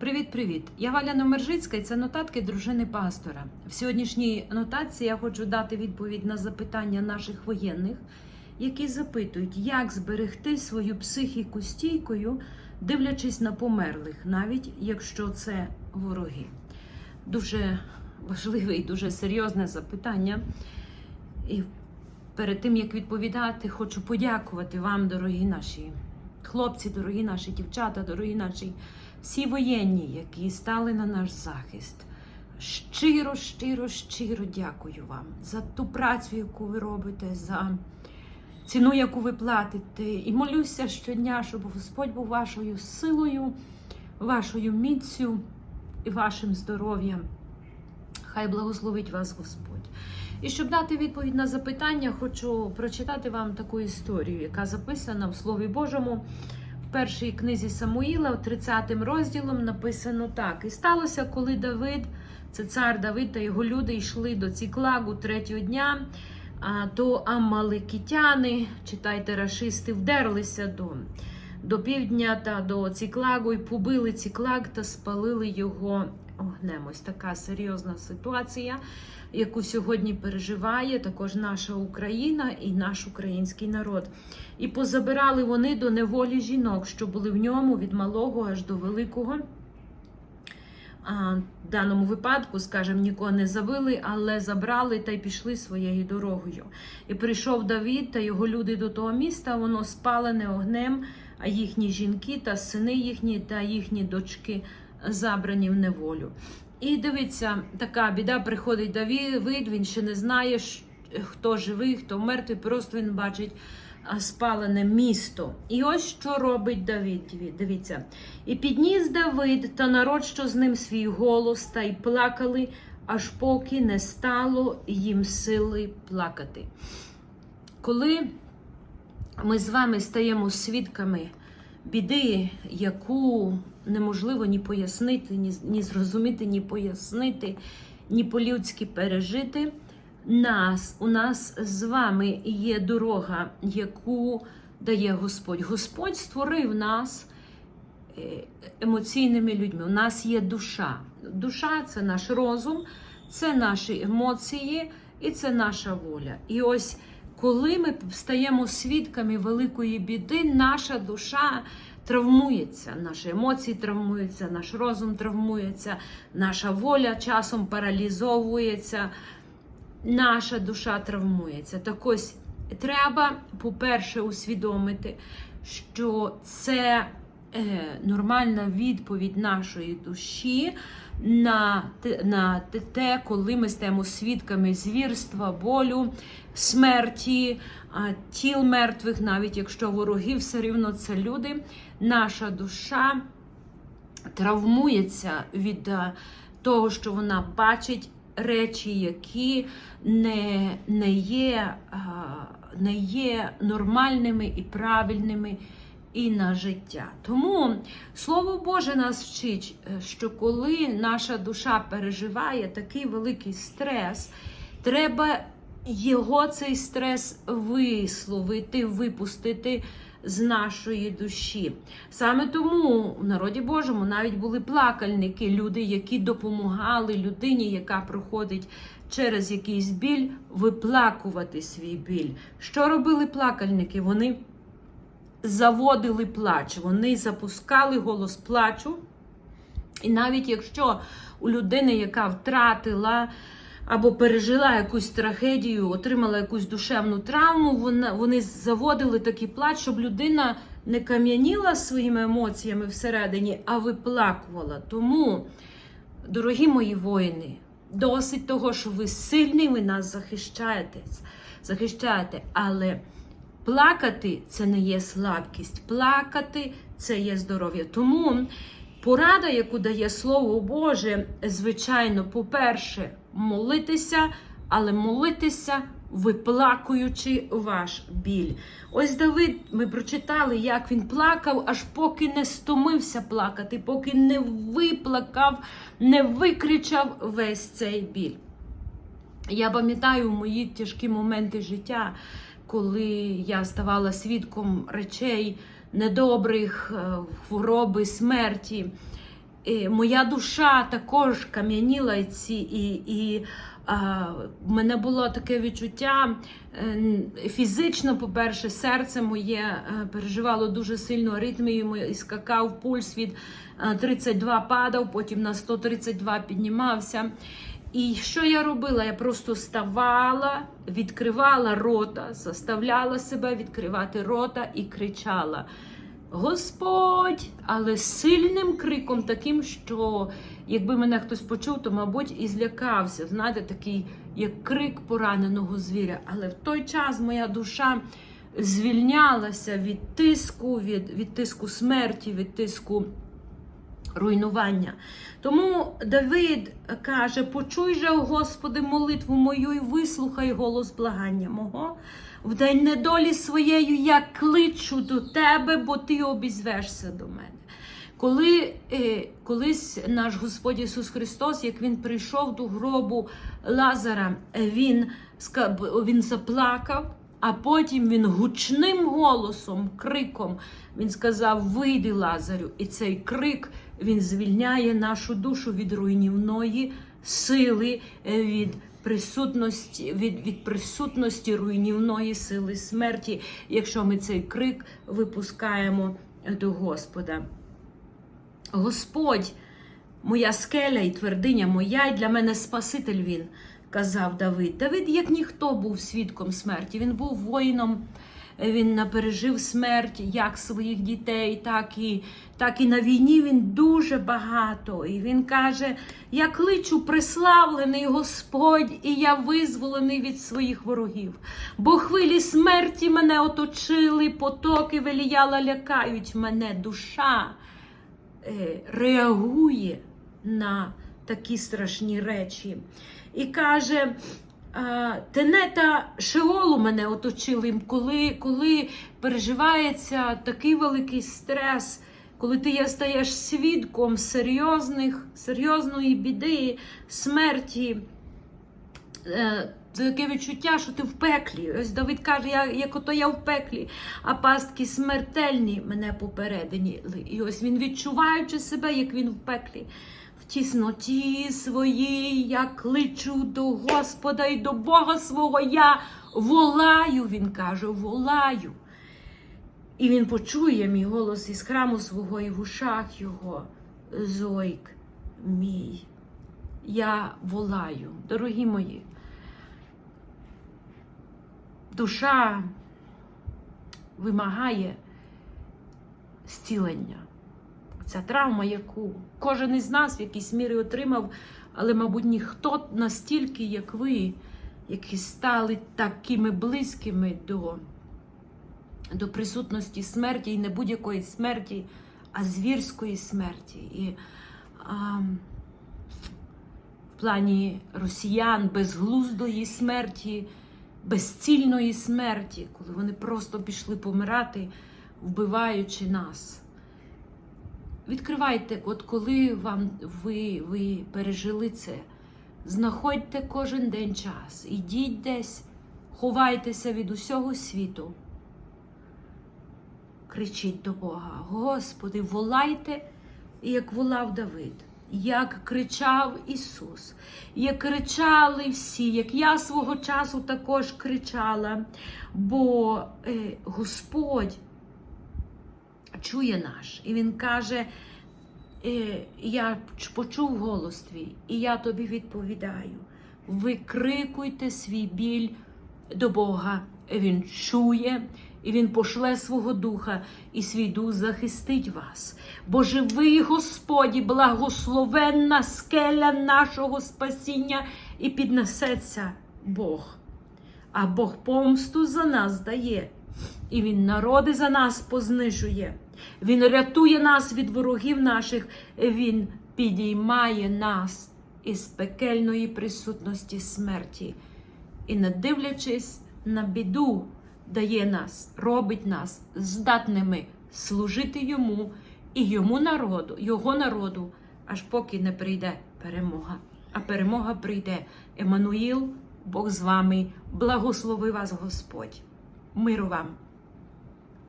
Привіт-привіт! Я Валя Номержицька і це нотатки дружини пастора. В сьогоднішній нотації я хочу дати відповідь на запитання наших воєнних, які запитують, як зберегти свою психіку стійкою, дивлячись на померлих, навіть якщо це вороги. Дуже важливе і дуже серйозне запитання. І перед тим як відповідати, хочу подякувати вам, дорогі наші хлопці, дорогі наші дівчата, дорогі наші всі воєнні, які стали на наш захист. Щиро, щиро, щиро дякую вам за ту працю, яку ви робите, за ціну, яку ви платите. І молюся щодня, щоб Господь був вашою силою, вашою міцю і вашим здоров'ям. Хай благословить вас Господь. І щоб дати відповідь на запитання, хочу прочитати вам таку історію, яка записана в Слові Божому. В першій книзі Самуїла, 30 розділом, написано так: І сталося, коли Давид, це цар Давид та його люди йшли до Ціклагу третього дня, то амаликітяни, читайте, рашисти, вдерлися до, до півдня та до Ціклагу і побили Ціклаг та спалили його огнем. Ось така серйозна ситуація, яку сьогодні переживає також наша Україна і наш український народ. І позабирали вони до неволі жінок, що були в ньому від малого аж до великого. В даному випадку, скажімо, нікого не забили, але забрали та й пішли своєю дорогою. І прийшов Давід та його люди до того міста, воно спалене огнем, їхні жінки та сини їхні та їхні дочки забрані в неволю. І дивіться, така біда приходить Давід, він ще не знає, хто живий, хто мертвий, просто він бачить спалене місто. І ось що робить Давид. Дивіться. І підніс Давид та народ, що з ним свій голос, та й плакали, аж поки не стало їм сили плакати. Коли ми з вами стаємо свідками біди, яку неможливо ні пояснити, ні, ні зрозуміти, ні пояснити, ні по-людськи пережити. Нас, у нас з вами є дорога, яку дає Господь. Господь створив нас емоційними людьми. У нас є душа. Душа це наш розум, це наші емоції і це наша воля. І ось коли ми стаємо свідками великої біди, наша душа травмується, наші емоції травмуються, наш розум травмується, наша воля часом паралізовується, наша душа травмується. Так ось треба, по-перше, усвідомити, що це нормальна відповідь нашої душі на на те, коли ми стаємо свідками звірства, болю, смерті, тіл мертвих, навіть якщо вороги все рівно це люди, наша душа травмується від того, що вона бачить речі, які не, не, є, не є нормальними і правильними і на життя. Тому Слово Боже нас вчить, е, що коли наша душа переживає такий великий стрес, треба його цей стрес висловити, випустити. З нашої душі. Саме тому в народі Божому навіть були плакальники, люди, які допомагали людині, яка проходить через якийсь біль, виплакувати свій біль. Що робили плакальники? Вони заводили плач, вони запускали голос плачу. І навіть якщо у людини, яка втратила або пережила якусь трагедію, отримала якусь душевну травму, вони заводили такий плач, щоб людина не кам'яніла своїми емоціями всередині, а виплакувала. Тому, дорогі мої воїни, досить того, що ви сильні, ви нас захищаєте, захищаєте, але. Плакати це не є слабкість, плакати це є здоров'я. Тому порада, яку дає Слово Боже, звичайно, по-перше, молитися, але молитися, виплакуючи ваш біль. Ось Давид, ми прочитали, як він плакав, аж поки не стомився плакати, поки не виплакав, не викричав весь цей біль. Я пам'ятаю мої тяжкі моменти життя коли я ставала свідком речей недобрих, е, хвороби, смерті. і моя душа також кам'яніла і і, в мене було таке відчуття е, фізично, по-перше, серце моє е, переживало дуже сильно аритмію і скакав пульс від е, 32 падав, потім на 132 піднімався. І що я робила? Я просто ставала, відкривала рота, заставляла себе відкривати рота і кричала. Господь, але сильним криком, таким, що якби мене хтось почув, то, мабуть, і злякався. Знаєте, такий як крик пораненого звіря. Але в той час моя душа звільнялася від тиску, від, від тиску смерті, від тиску руйнування. Тому Давид каже: Почуй же, Господи, молитву мою і вислухай голос благання мого. В день недолі своєю я кличу до тебе, бо ти обізвешся до мене. Коли е, колись наш Господь Ісус Христос, як Він прийшов до гробу Лазара, е, Він, він заплакав, а потім він гучним голосом, криком, він сказав: Вийди, Лазарю! І цей крик він звільняє нашу душу від руйнівної сили, е, від присутності, від, від присутності руйнівної сили смерті, якщо ми цей крик випускаємо до Господа. Господь, моя скеля і твердиня моя, і для мене Спаситель він, казав Давид. Давид, як ніхто, був свідком смерті. Він був воїном, він пережив смерть як своїх дітей, так і, так і на війні він дуже багато. І він каже: Я кличу преславлений Господь, і я визволений від своїх ворогів. Бо хвилі смерті мене оточили, потоки веліяла лякають мене, душа реагує на такі страшні речі. І каже, тенета Шеолу мене оточили, коли, коли переживається такий великий стрес, коли ти є- стаєш свідком серйозних, серйозної біди, смерті. Це таке відчуття, що ти в пеклі. Ось Давид каже, я, як ото я в пеклі, а пастки смертельні мене попередені. І ось він, відчуваючи себе, як він в пеклі. В тісноті своїй я кличу до Господа і до Бога свого. Я волаю, він каже, волаю. І він почує мій голос із храму свого і в ушах його. Зойк мій. Я волаю, дорогі мої. Душа вимагає зцілення. Ця травма, яку кожен із нас в якійсь мірі отримав, але, мабуть, ніхто настільки, як ви, які стали такими близькими до, до присутності смерті, і не будь-якої смерті, а звірської смерті. І а, в плані росіян безглуздої смерті, безцільної смерті, коли вони просто пішли помирати, вбиваючи нас. Відкривайте, от коли вам ви, ви пережили це, знаходьте кожен день час, ідіть десь, ховайтеся від усього світу. Кричіть до Бога, Господи, волайте, як волав Давид, як кричав Ісус, як кричали всі, як я свого часу також кричала, бо е, Господь чує наш. І він каже: е, Я почув голос твій, і я тобі відповідаю. Викрикуйте свій біль до Бога. Він чує, і Він пошле свого духа, і свій дух захистить вас. Бо живий Господі, благословенна скеля нашого спасіння, і піднесеться Бог. А Бог помсту за нас дає, і Він народи за нас познижує. Він рятує нас від ворогів наших, Він підіймає нас із пекельної присутності смерті. І, не дивлячись на біду, дає нас, робить нас здатними служити йому і йому народу, його народу, аж поки не прийде перемога. А перемога прийде. Еммануїл, Бог з вами, благослови вас Господь. Миру вам!